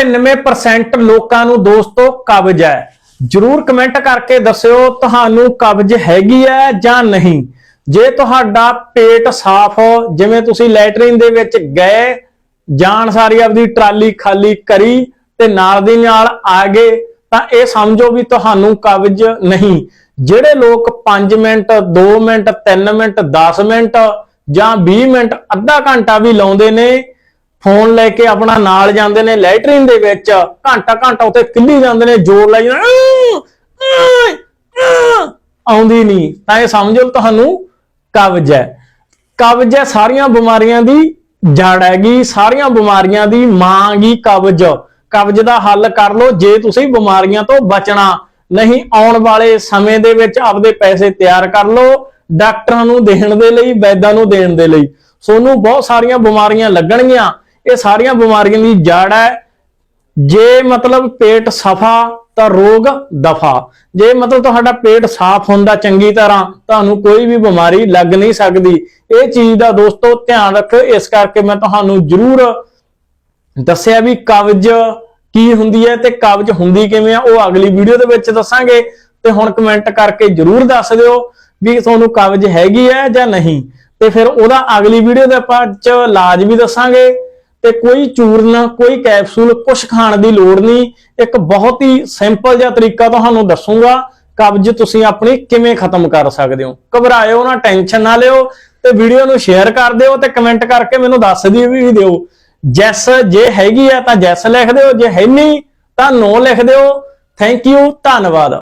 99% ਲੋਕਾਂ ਨੂੰ ਦੋਸਤੋ ਕਬਜ਼ ਹੈ। ਜਰੂਰ ਕਮੈਂਟ ਕਰਕੇ ਦੱਸਿਓ ਤੁਹਾਨੂੰ ਕਬਜ਼ ਹੈਗੀ ਹੈ ਜਾਂ ਨਹੀਂ। ਜੇ ਤੁਹਾਡਾ ਪੇਟ ਸਾਫ਼ ਜਿਵੇਂ ਤੁਸੀਂ ਲੈਟਰਿਨ ਦੇ ਵਿੱਚ ਗਏ, ਜਾਣ ਸਾਰੀ ਆਪਦੀ ਟਰਾਲੀ ਖਾਲੀ ਕਰੀ ਤੇ ਨਾਲ ਦੀ ਨਾਲ ਆ ਗਏ, ਤਾਂ ਇਹ ਸਮਝੋ ਵੀ ਤੁਹਾਨੂੰ ਕਬਜ਼ ਨਹੀਂ। ਜਿਹੜੇ ਲੋਕ 5 ਮਿੰਟ 2 ਮਿੰਟ 3 ਮਿੰਟ 10 ਮਿੰਟ ਜਾਂ 20 ਮਿੰਟ, ਅੱਧਾ ਘੰਟਾ ਵੀ ਲਾਉਂਦੇ ਨੇ ਫੋਨ ਲੈ ਕੇ ਆਪਣਾ ਨਾਲ ਜਾਂਦੇ ਨੇ ਲੈਟਰਿਨ ਦੇ ਵਿੱਚ, ਘੰਟਾ ਘੰਟਾ ਉੱਥੇ ਕਿੱਲੀ ਜਾਂਦੇ ਨੇ, ਜ਼ੋਰ ਲਾਈ ਆਉਂਦੀ ਨਹੀਂ। ਤਾਂ ਇਹ ਸਮਝੋ ਤੁਹਾਨੂੰ ਕਬਜ਼ ਹੈ। ਕਬਜ਼ ਹੈ ਸਾਰੀਆਂ ਬਿਮਾਰੀਆਂ ਦੀ ਜੜ ਹੈਗੀ, ਸਾਰੀਆਂ ਬਿਮਾਰੀਆਂ ਦੀ ਮਾਂ ਗੀ ਕਬਜ਼। ਕਬਜ਼ ਦਾ ਹੱਲ ਕਰ ਲਓ, ਜੇ ਤੁਸੀਂ ਬਿਮਾਰੀਆਂ ਤੋਂ ਬਚਣਾ ਨਹੀਂ, ਆਉਣ ਵਾਲੇ ਸਮੇਂ ਦੇ ਵਿੱਚ ਆਪਦੇ ਪੈਸੇ ਤਿਆਰ ਕਰ ਲਓ, ਡਾਕਟਰਾਂ ਨੂੰ ਦੇਣ ਦੇ ਲਈ, ਵੈਦਾਂ ਨੂੰ ਦੇਣ ਦੇ ਲਈ। ਸੋਨੂੰ ਬਹੁਤ ਸਾਰੀਆਂ ਬਿਮਾਰੀਆਂ ਲੱਗਣਗੀਆਂ। ਇਹ ਸਾਰੀਆਂ ਬਿਮਾਰੀਆਂ ਦੀ ਜੜ ਹੈ। ਜੇ ਮਤਲਬ ਪੇਟ ਸਫਾ, ਤਾਂ ਰੋਗ ਦਫਾ। ਜੇ ਮਤਲਬ ਤੁਹਾਡਾ ਪੇਟ ਸਾਫ਼ ਹੁੰਦਾ ਚੰਗੀ ਤਰ੍ਹਾਂ, ਤੁਹਾਨੂੰ ਕੋਈ ਵੀ ਬਿਮਾਰੀ ਲੱਗ ਨਹੀਂ ਸਕਦੀ। ਇਹ ਚੀਜ਼ ਦਾ ਦੋਸਤੋ ਧਿਆਨ ਰੱਖੋ ਇਸ ਕਰਕੇ ਮੈਂ ਤੁਹਾਨੂੰ ਜ਼ਰੂਰ ਦੱਸਿਆ ਵੀ ਕਬਜ਼ ਕੀ ਹੁੰਦੀ ਹੈ ਤੇ ਕਬਜ਼ ਹੁੰਦੀ ਕਿਵੇਂ ਆ, ਉਹ ਅਗਲੀ ਵੀਡੀਓ ਦੇ ਵਿੱਚ ਦੱਸਾਂਗੇ। ਤੇ ਹੁਣ ਕਮੈਂਟ ਕਰਕੇ ਜਰੂਰ ਦੱਸ ਦਿਓ ਵੀ ਤੁਹਾਨੂੰ ਕਬਜ਼ ਹੈਗੀ ਹੈ ਜਾਂ ਨਹੀਂ। ਤੇ ਫਿਰ ਉਹਦਾ ਅਗਲੀ ਵੀਡੀਓ ਦੇ ਆਪਾਂ ਚ ਇਲਾਜ ਵੀ ਦੱਸਾਂਗੇ। ਤੇ ਕੋਈ ਚੂਰਨ ਕੋਈ ਕੈਪਸੂਲ ਕੁਝ ਖਾਣ ਦੀ ਲੋੜ ਨਹੀਂ। ਇੱਕ ਬਹੁਤ ਹੀ ਸਿੰਪਲ ਜਿਹਾ ਤਰੀਕਾ ਤੁਹਾਨੂੰ ਦੱਸੂਗਾ, ਕਬਜ਼ ਤੁਸੀਂ ਆਪਣੀ ਕਿਵੇਂ ਖਤਮ ਕਰ ਸਕਦੇ ਹੋ। ਘਬਰਾਇਓ ਨਾ, ਟੈਨਸ਼ਨ ਨਾ ਲਿਓ ਤੇ ਵੀਡੀਓ ਨੂੰ ਸ਼ੇਅਰ ਕਰ ਦਿਓ ਤੇ ਕਮੈਂਟ ਕਰਕੇ ਮੈਨੂੰ ਦੱਸ ਦਿਓ ਵੀ ਦਿਓ। ਜੈਸ ਜੇ ਹੈਗੀ ਆ ਤਾਂ ਜੈਸ ਲਿਖ ਦਿਓ, ਜੇ ਹੈ ਨਹੀਂ ਤਾਂ ਨੋ ਲਿਖ ਦਿਓ। ਥੈਂਕ ਯੂ, ਧੰਨਵਾਦ।